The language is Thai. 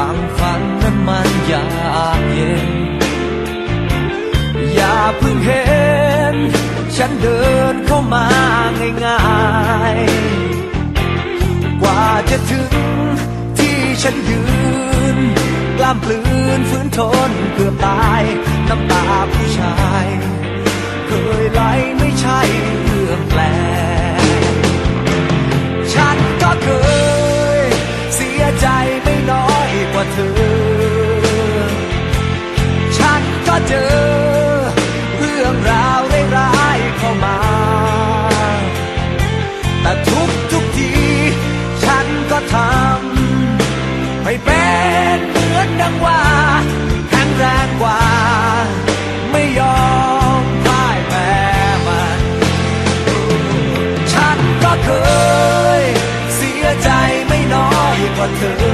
ฝั่งฝันนั้นมันยากเย็น อย่าเพิ่งเห็น ฉันเดินเข้ามาง่ายๆ กว่าจะถึงที่ฉันยืน กล้ามปลืนฝืนทนเกือบตาย เป็นเหมือนดังว่าแข็งแรงกว่า ไม่ยอมพ่ายแพ้มัน ฉันก็เคย เสียใจไม่น้อยกว่าเธอ